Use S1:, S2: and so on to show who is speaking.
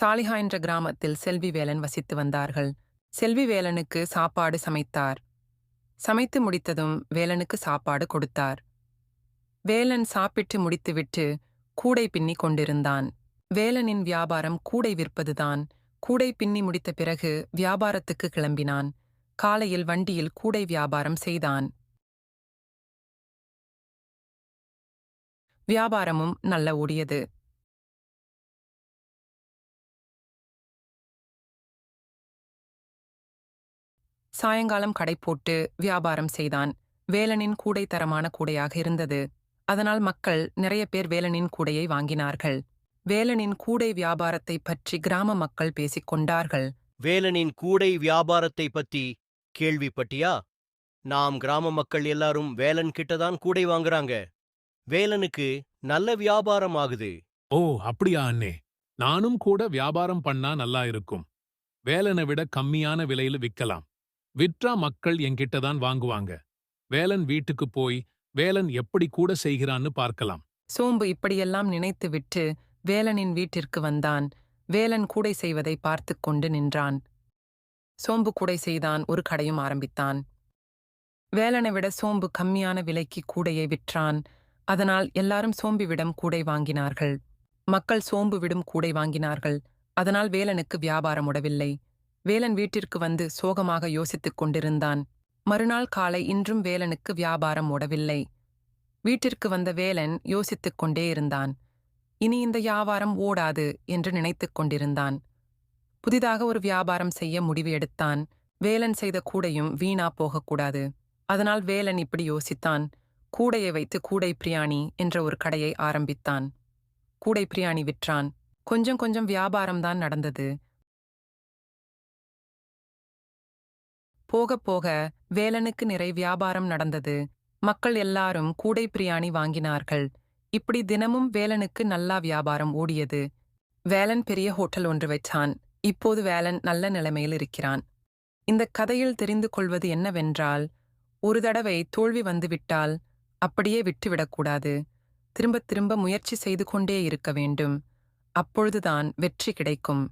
S1: சாலிஹா என்ற கிராமத்தில் செல்வி வேலன் வசித்து வந்தார்கள். செல்வி வேலனுக்கு சாப்பாடு சமைத்தார். சமைத்து முடித்ததும் வேலனுக்கு சாப்பாடு கொடுத்தார். வேலன் சாப்பிட்டு முடித்துவிட்டு கூடை பின்னி கொண்டிருந்தான். வேலனின் வியாபாரம் கூடை விற்பதுதான். கூடை பின்னி முடித்த பிறகு வியாபாரத்துக்கு கிளம்பினான். காலையில் வண்டியில் கூடை வியாபாரம் செய்தான். வியாபாரமும் நல்ல ஓடியது. சாயங்காலம் கடை போட்டு வியாபாரம் செய்தான். வேலனின் கூடை தரமான கூடையாக இருந்தது. அதனால் மக்கள் நிறைய பேர் வேலனின் கூடையை வாங்கினார்கள். வேலனின் கூடை வியாபாரத்தை பற்றி கிராம மக்கள் பேசிக் கொண்டார்கள்.
S2: வேலனின் கூடை வியாபாரத்தை பத்தி கேள்விப்பட்டியா? நாம் கிராம மக்கள் எல்லாரும் வேலன் கிட்டதான் கூடை வாங்குறாங்க. வேலனுக்கு நல்ல வியாபாரம் ஆகுது.
S3: ஓ அப்படியா அண்ணே. நானும் கூட வியாபாரம் பண்ணா நல்லா இருக்கும். வேலனை விட கம்மியான விலையில விக்கலாம். விற்றா மக்கள் என்கிட்ட தான் வாங்குவாங்க. வேலன் வீட்டுக்கு போய் வேலன் எப்படி கூட செய்கிறான்னு பார்க்கலாம்.
S1: சோம்பு இப்படியெல்லாம் நினைத்துவிட்டு வேலனின் வீட்டிற்கு வந்தான். வேலன் கூடை செய்வதை பார்த்துக் கொண்டு நின்றான். சோம்பு கூடை செய்தான் ஒரு கடையும் ஆரம்பித்தான். வேலனை விட சோம்பு கம்மியான விலைக்கு கூடையை விற்றான். அதனால் எல்லாரும் சோம்புவிடம் கூடை வாங்கினார்கள். மக்கள் சோம்பு விடும் கூடை வாங்கினார்கள். அதனால் வேலனுக்கு வியாபாரம் உடவில்லை வேலன் வீட்டிற்கு வந்து சோகமாக யோசித்துக் கொண்டிருந்தான். மறுநாள் காலை இன்றும் வேலனுக்கு வியாபாரம் ஓடவில்லை. வீட்டிற்கு வந்த வேலன் யோசித்துக் கொண்டே இருந்தான். இனி இந்த வியாபாரம் ஓடாது என்று நினைத்துக் கொண்டிருந்தான். புதிதாக ஒரு வியாபாரம் செய்ய முடிவு எடுத்தான். வேலன் செய்த கூடையும் வீணா போகக்கூடாது. அதனால் வேலன் இப்படி யோசித்தான். கூடையை வைத்து கூடை பிரியாணி என்ற ஒரு கடையை ஆரம்பித்தான். கூடை பிரியாணி விற்றான். கொஞ்சம் கொஞ்சம் வியாபாரம்தான் நடந்தது. போகப் போக வேலனுக்கு நிறை வியாபாரம் நடந்தது. மக்கள் எல்லாரும் கூடை பிரியாணி வாங்கினார்கள். இப்படி தினமும் வேலனுக்கு நல்லா வியாபாரம் ஓடியது. வேலன் பெரிய ஹோட்டல் ஒன்று வைத்தான் இப்போது வேலன் நல்ல நிலைமையில் இருக்கிறான். இந்த கதையில் தெரிந்து கொள்வது என்னவென்றால் ஒரு தடவை தோல்வி வந்துவிட்டால் அப்படியே விட்டுவிடக்கூடாது திரும்பத் திரும்ப முயற்சி செய்து கொண்டே இருக்க வேண்டும். அப்பொழுதுதான் வெற்றி கிடைக்கும்.